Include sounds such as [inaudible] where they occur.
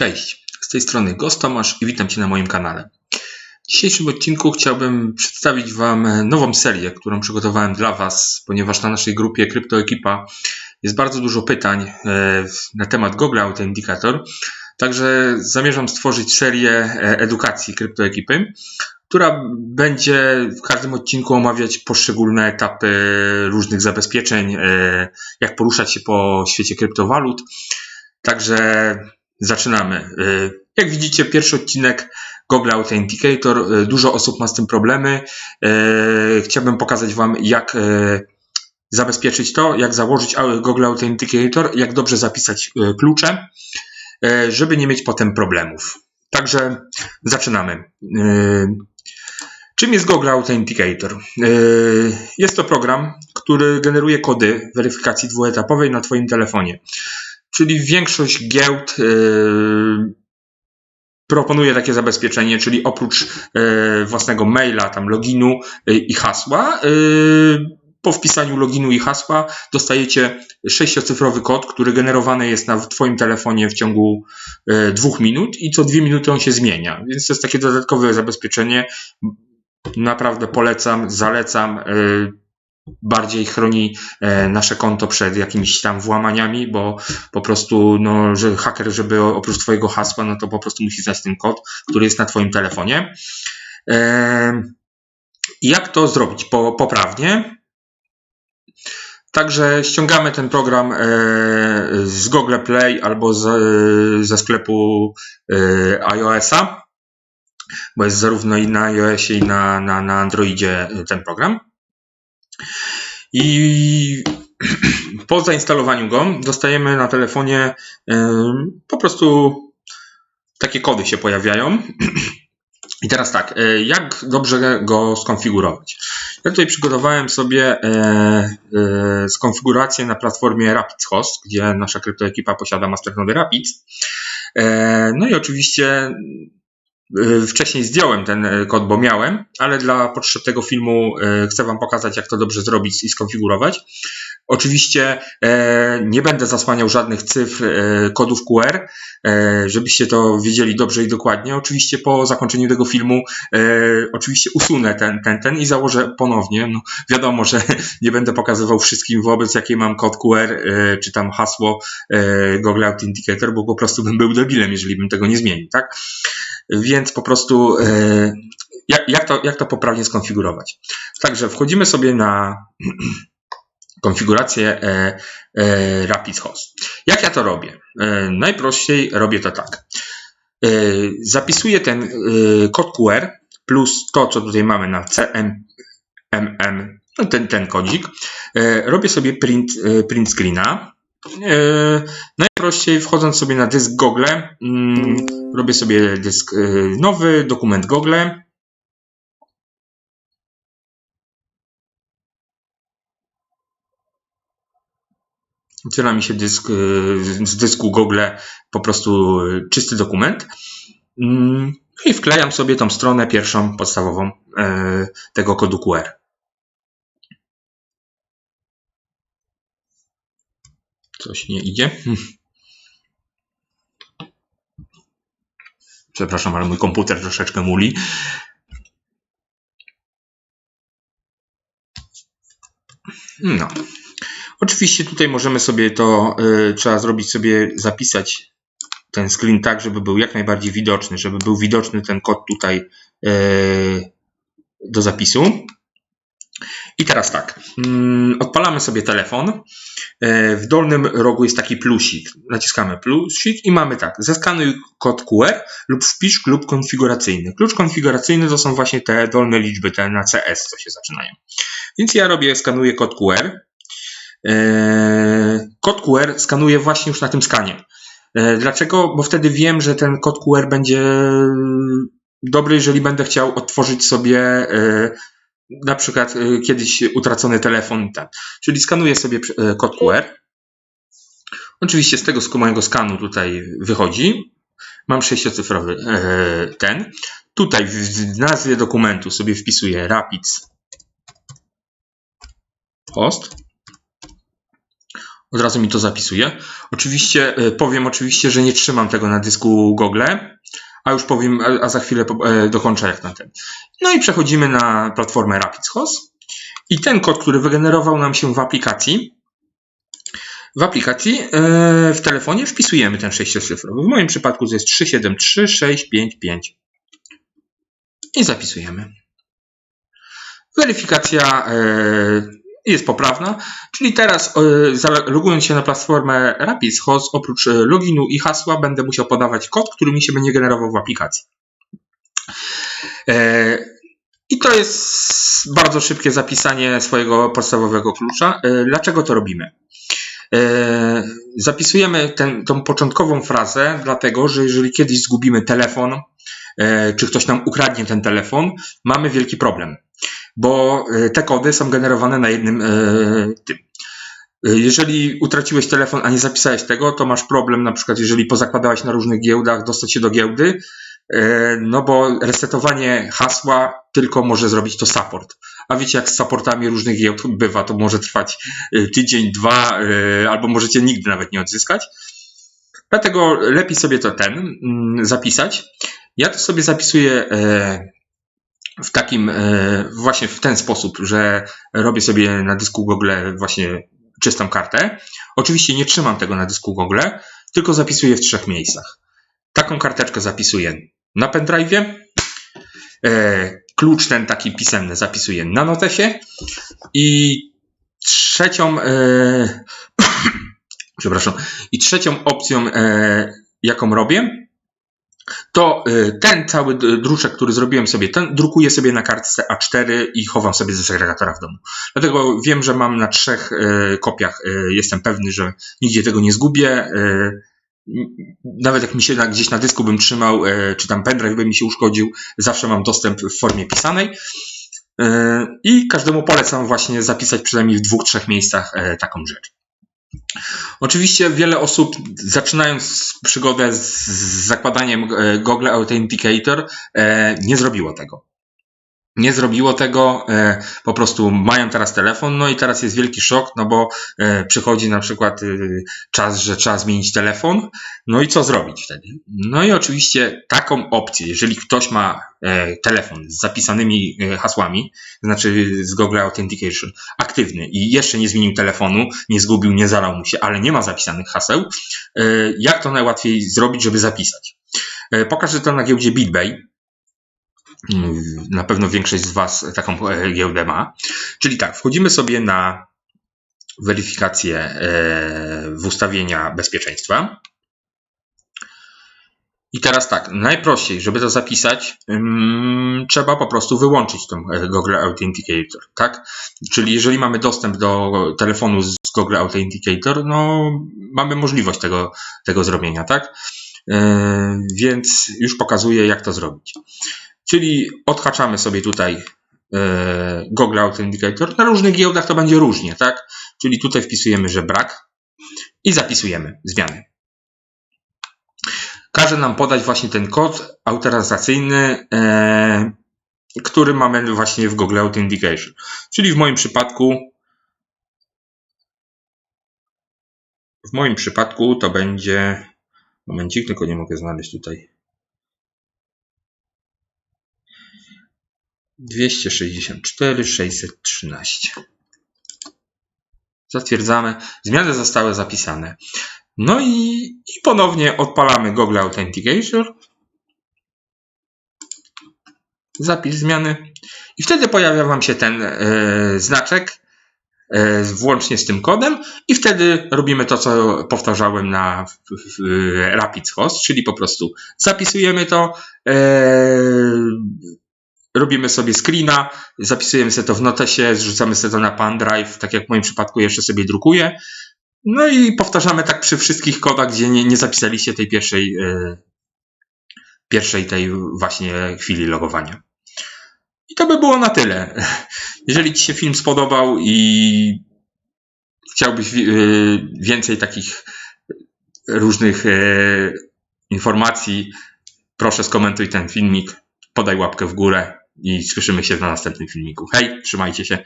Cześć, z tej strony Ghost Tomasz i witam Cię na moim kanale. W dzisiejszym odcinku chciałbym przedstawić Wam nową serię, którą przygotowałem dla Was, ponieważ na naszej grupie CryptoEkipa jest bardzo dużo pytań e, na temat Google Authenticator. Także zamierzam stworzyć serię e, edukacji CryptoEkipy, która będzie w każdym odcinku omawiać poszczególne etapy różnych zabezpieczeń, e, jak poruszać się po świecie kryptowalut. Także zaczynamy. Jak widzicie, pierwszy odcinek Google Authenticator. Dużo osób ma z tym problemy. Chciałbym pokazać Wam, jak zabezpieczyć to, jak założyć Google Authenticator, jak dobrze zapisać klucze, żeby nie mieć potem problemów. Także zaczynamy. Czym jest Google Authenticator? Jest to program, który generuje kody weryfikacji dwuetapowej na Twoim telefonie. Czyli większość giełd proponuje takie zabezpieczenie, czyli oprócz własnego maila, tam loginu i hasła, po wpisaniu loginu i hasła dostajecie sześciocyfrowy kod, który generowany jest na Twoim telefonie w ciągu dwóch minut i co dwie minuty on się zmienia. Więc to jest takie dodatkowe zabezpieczenie. Naprawdę polecam, zalecam. Bardziej chroni nasze konto przed jakimiś tam włamaniami, bo po prostu, no, że haker, żeby oprócz Twojego hasła, no to po prostu musi znać ten kod, który jest na Twoim telefonie. Jak to zrobić poprawnie? Także ściągamy ten program z Google Play albo z, ze sklepu iOS-a, bo jest zarówno i na iOSie i na, na, na Androidzie ten program. I [clears throat] po zainstalowaniu go dostajemy na telefonie po prostu takie kody się pojawiają. [clears throat] I teraz tak, jak dobrze go skonfigurować? Ja tutaj przygotowałem sobie skonfigurację na platformie Rapids Host, gdzie nasza kryptoekipa posiada masternody Rapids. No i oczywiście Wcześniej zdjąłem ten kod, bo miałem, ale dla potrzeb tego filmu chcę Wam pokazać, jak to dobrze zrobić i skonfigurować. Oczywiście nie będę zasłaniał żadnych cyfr, kodów QR, żebyście to wiedzieli dobrze i dokładnie. Oczywiście po zakończeniu tego filmu oczywiście usunę ten, ten, ten i założę ponownie. No, wiadomo, że [laughs] nie będę pokazywał wszystkim wobec jaki mam kod QR, czy tam hasło Google Authenticator, bo po prostu bym był debilem, jeżeli bym tego nie zmienił, tak? Więc po prostu jak, jak, to, jak to poprawnie skonfigurować? Także wchodzimy sobie na [clears throat] konfigurację Rapid Host. Jak ja to robię? Najprościej robię to tak. Zapisuję ten kod QR plus to, co tutaj mamy na CMMM, no ten, ten kodzik. Robię sobie print, print screena. Najprościej wchodząc sobie na dysk Google, robię sobie dysk nowy, dokument Google. Otwiera mi się dysk, z dysku Google po prostu czysty dokument. I wklejam sobie tą stronę pierwszą, podstawową tego kodu QR. Coś nie idzie. Przepraszam, ale mój komputer troszeczkę muli. No. Oczywiście tutaj możemy sobie to, y, trzeba zrobić sobie, zapisać ten screen tak, żeby był jak najbardziej widoczny, żeby był widoczny ten kod tutaj y, do zapisu. I teraz tak, odpalamy sobie telefon. W dolnym rogu jest taki plusik. Naciskamy plusik i mamy tak, zeskanuj kod QR lub wpisz klucz konfiguracyjny. Klucz konfiguracyjny to są właśnie te dolne liczby, te na CS, co się zaczynają. Więc ja robię, skanuję kod QR. Kod QR skanuję właśnie już na tym skanie. Dlaczego? Bo wtedy wiem, że ten kod QR będzie dobry, jeżeli będę chciał otworzyć sobie na przykład kiedyś utracony telefon, tak. czyli skanuję sobie kod QR. Oczywiście z tego mojego skanu tutaj wychodzi. Mam sześciocyfrowy ten. Tutaj w nazwie dokumentu sobie wpisuję Rapids Host. Od razu mi to zapisuje. Oczywiście e, powiem oczywiście, że nie trzymam tego na dysku Google, a już powiem, a, za chwilę e, dokończę jak na ten. No i przechodzimy na platformę RapidHost i ten kod, który wygenerował nam się w aplikacji, w aplikacji e, w telefonie wpisujemy ten sześciocyfrowy. W moim przypadku to jest 373655 i zapisujemy. Weryfikacja e, jest poprawna, czyli teraz e, logując się na platformę RapidHost, oprócz e, loginu i hasła będę musiał podawać kod, który mi się będzie generował w aplikacji. E, I to jest bardzo szybkie zapisanie swojego podstawowego klucza. Dlaczego to robimy? Zapisujemy ten, tą początkową frazę, dlatego że jeżeli kiedyś zgubimy telefon, czy ktoś nam ukradnie ten telefon, mamy wielki problem, bo e, te kody są generowane na jednym e, tym. E, Jeżeli utraciłeś telefon, a nie zapisałeś tego, to masz problem, na przykład jeżeli pozakładałeś na różnych giełdach, dostać się do giełdy, no bo resetowanie hasła tylko może zrobić to support. A wiecie, jak z supportami różnych giełd bywa, to może trwać tydzień, dwa, albo możecie nigdy nawet nie odzyskać. Dlatego lepiej sobie to ten mm, zapisać. Ja to sobie zapisuję e, w takim, e, właśnie w ten sposób, że robię sobie na dysku Google właśnie czystą kartę. Oczywiście nie trzymam tego na dysku Google, tylko zapisuję w trzech miejscach. Taką karteczkę zapisuję na pendrive'ie, e, klucz ten taki pisemny zapisuję na notesie i trzecią, e, [coughs] przepraszam, i trzecią opcją, jaką robię, to e, ten cały druczek, który zrobiłem sobie, ten drukuję sobie na kartce A4 i chowam sobie ze segregatora w domu. Dlatego wiem, że mam na trzech e, kopiach, e, jestem pewny, że nigdzie tego nie zgubię. Nawet jak mi się gdzieś na dysku bym trzymał, czy tam pendrive by mi się uszkodził, zawsze mam dostęp w formie pisanej. I każdemu polecam właśnie zapisać przynajmniej w dwóch, trzech miejscach taką rzecz. Oczywiście wiele osób, zaczynając przygodę z zakładaniem e, Google Authenticator, e, nie zrobiło tego. Nie zrobiło tego, e, po prostu mają teraz telefon, no i teraz jest wielki szok, no bo e, przychodzi na przykład y, czas, że trzeba zmienić telefon, no i co zrobić wtedy? No i oczywiście taką opcję, jeżeli ktoś ma e, telefon z zapisanymi e, hasłami, znaczy z Google Authentication, aktywny i jeszcze nie zmienił telefonu, nie zgubił, nie zalał mu się, ale nie ma zapisanych haseł, e, jak to najłatwiej zrobić, żeby zapisać? E, Pokażę to na giełdzie BitBay. Na pewno większość z Was taką e, giełdę ma. Czyli tak, wchodzimy sobie na weryfikację e, w ustawienia bezpieczeństwa. I teraz tak, najprościej, żeby to zapisać, trzeba po prostu wyłączyć e, Google Authenticator, tak? Czyli jeżeli mamy dostęp do telefonu z Google Authenticator, no mamy możliwość tego, tego zrobienia, tak? E, więc już pokazuję, jak to zrobić. Czyli odhaczamy sobie tutaj e, Google Authenticator. Na różnych giełdach to będzie różnie, tak? Czyli tutaj wpisujemy, że brak i zapisujemy zmiany. Każe nam podać właśnie ten kod autoryzacyjny, e, który mamy właśnie w Google Authentication. Czyli w moim przypadku w moim przypadku to będzie momencik, tylko nie mogę znaleźć tutaj 264 613. Zatwierdzamy. Zmiany zostały zapisane. No i, i ponownie odpalamy Google Authentication. Zapis zmiany. I wtedy pojawia Wam się ten e, znaczek, e, włącznie z tym kodem. I wtedy robimy to, co powtarzałem na w, Rapid Host, czyli po prostu zapisujemy to. Robimy sobie screena, zapisujemy sobie to w notesie, zrzucamy sobie to na pendrive, tak jak w moim przypadku jeszcze sobie drukuję. No i powtarzamy tak przy wszystkich kodach, gdzie nie, nie zapisaliście tej pierwszej, e, pierwszej tej właśnie chwili logowania. I to by było na tyle. Jeżeli Ci się film spodobał i chciałbyś e, więcej takich różnych e, informacji, proszę skomentuj ten filmik, podaj łapkę w górę i słyszymy się na następnym filmiku. Hej, trzymajcie się.